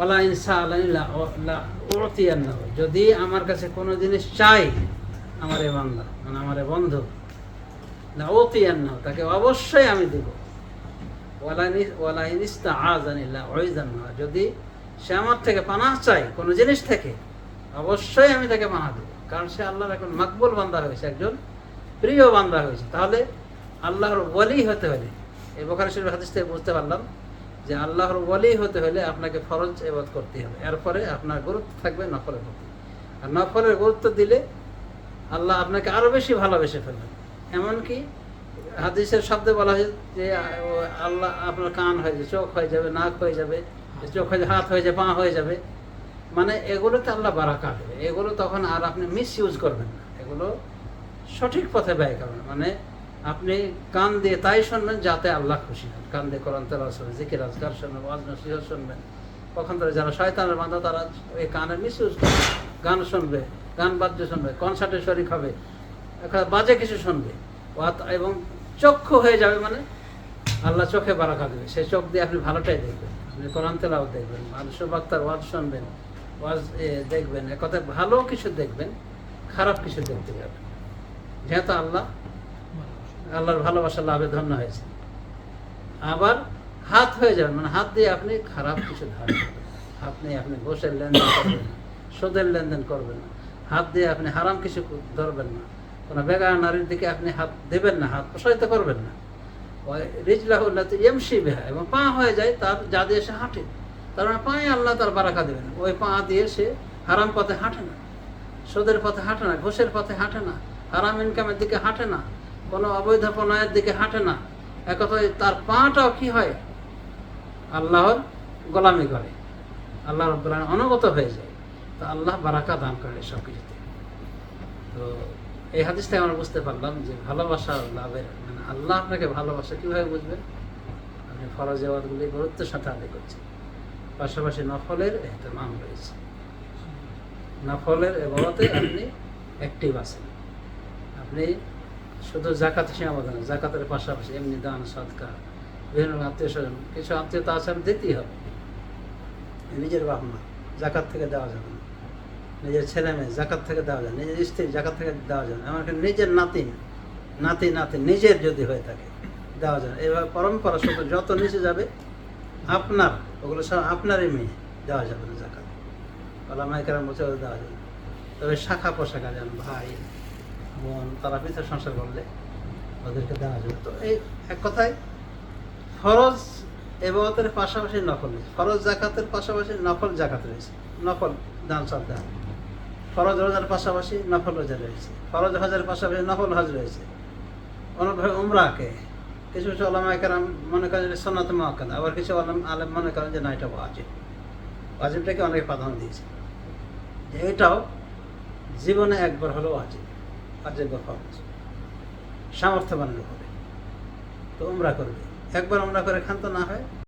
OLA ইনসা আল্লাহ যদি আমার কাছে কোনো জিনিস চাই, আমার এ বান্দা মানে আমার এ বন্ধু না ওতিয়ান না তাকে অবশ্যই আমি দেব। ওয়ালা ইনিস্তা আজানিল্লাহ ওইজান যদি সে আমার থেকে পানাহ চাই কোনো জিনিস থেকে, অবশ্যই আমি তাকে পানাহ দেবো। কারণ সে আল্লাহর এখন মাকবুল বান্দা হয়েছে, একজন প্রিয় বান্দা হয়েছে। তাহলে আল্লাহর ওয়ালি হতে হলে, এই বোখারি শরীফ হাদিস থেকে বুঝতে পারলাম যে আল্লাহর ওয়ালি হতে হলে আপনাকে ফরজ এবাদ করতে হবে। এরপরে আপনার গুরুত্ব থাকবে নফলের প্রতি। আর নফলের গুরুত্ব দিলে আল্লাহ আপনাকে আরও বেশি ভালোবেসে ফেলবেন এমনকি হাদিসের শব্দে বলা হয় যে আল্লাহ আপনার কান হয়ে যাবে, চোখ হয়ে যাবে, নাক হয়ে যাবে, চোখ হয়ে হাত হয়ে যাবে, পা হয়ে যাবে। মানে এগুলোতে আল্লাহ বারাকা দেবে এগুলো তখন আর আপনি মিস ইউজ করবেন না। এগুলো সঠিক পথে ব্যয় করবেন। মানে আপনি কান দিয়ে তাই শুনবেন যাতে আল্লাহ খুশি হন। কান দিয়ে কোরআন তেলাওয়াত শুনবেন জিকির, আজকার শুনবেন, ওয়াজ, নসিহত শুনবেন। কখন ধরে যারা শয়তানের বান্ধব তারা ওই কানের মিস ইউজ করবে গান শুনবে, গান বাদ্য শুনবে কনসার্টে শরিক হবে বাজে কিছু শুনবে। এবং চক্ষু হয়ে যাবে মানে আল্লাহ চোখে বারাকা দেবে। সেই চোখ দিয়ে আপনি ভালোটাই দেখবেন। আপনি কোরআন তেলাও দেখবেন মানুষ বাক্তার ওয়াজ শুনবেন, ওয়াজ দেখবেন এ কথা ভালো কিছু দেখবেন, খারাপ কিছু দেখতে যাবেন। যেহেতু আল্লাহ আল্লাহর ভালোবাসা লাভে ধন্য হয়েছে। আবার হাত হয়ে যাবেন মানে হাত দিয়ে আপনি খারাপ কিছু ধারণ করবেন হাত নিয়ে আপনি ঘোষের লেনদেন করবেন না, সুদের লেনদেন করবেন না। হাত দিয়ে আপনি হারাম কিছু ধরবেন না। কোনো বেগার নারীর দিকে আপনি হাত দেবেন না, হাত প্রসারিত করবেন না। রিজলাহুল্লাহ এমসি বেহা, এবং পা হয়ে যায় তার যা দিয়ে সে হাঁটে। তার মানে পায়ে আল্লাহ তার বারাকা দেবেন ওই পা দিয়ে সে হারাম পথে হাঁটে না। সুদের পথে হাঁটে না, ঘোষের পথে হাঁটে না। হারাম ইনকামের দিকে হাঁটে না। কোনো অবৈধ প্রণয়ের দিকে হাঁটে না। একথায় তার পাটাও কি হয়? আল্লাহর গোলামি করে। আল্লাহ রব্বুল আলামিন অনুগত হয়ে যায়। তো আল্লাহ বারাকা দান করে সব কিছুতে। তো এই হাদিস থেকে আমরা বুঝতে পারলাম যে ভালোবাসা লাভের মানে আল্লাহ আপনাকে ভালোবাসা কীভাবে বুঝবেন আপনি ফরজ এবাদগুলি গুরুত্বের সাথে আদায় করছেন। পাশাপাশি নফলের এহতেমাম রয়েছে। নফলের এবাদতে আপনি অ্যাক্টিভ আছেন। আপনি শুধু জাকাত সীমাবদ্ধ না, জাকাতের পাশাপাশি এমনি দান সৎকার বিভিন্ন আত্মীয় স্বজন, কিছু আত্মীয়তা আছে আমি দিতেই হবে। নিজের বাপ মা, জাকাত থেকে দেওয়া যাবে না। নিজের ছেলে মেয়ে, জাকাত থেকে দেওয়া যায় নিজের স্ত্রী, জাকাত থেকে দেওয়া না। এমনকি নিজের নাতি নাতি নাতি নিজের যদি হয়ে থাকে, দেওয়া যায়। এবার পরম্পরা, শুধু যত নিচে যাবে, আপনার, ওগুলো সব আপনারই মেয়ে, দেওয়া যাবে না জাকাত। ওলামাইকার বছর দেওয়া যাবে। তবে শাখা পোশাকা যান, ভাই। বোন তারা পৃথক সংসার করলে ওদেরকে দেওয়া যাবে। তো এই এক কথায়, ফরজ এবাদতের পাশাপাশি রয়েছে ফরজ জাকাতের পাশাপাশি নকল জাকাত রয়েছে। নফল দান সব দান। ফরজ রোজার পাশাপাশি নফল রোজা রয়েছে। ফরজ হজের পাশাপাশি নফল হজ রয়েছে। অনুভাবে উমরাকে কিছু কিছু আলমা একরাম মনে করেন যে সন্ন্যত মহাকান আবার কিছু আলম আলম মনে করেন যে না, এটা ওয়াজিব। ওয়াজিবটাকে অনেকে প্রাধান্য দিয়েছে। এটাও জীবনে একবার হলেও ওয়াজিব। ওয়াজিব হওয়া সামর্থ্যবান সামর্থ্যবানের উপরে তো উমরা করবে। একবার উমরা করে খান্ত না হয়।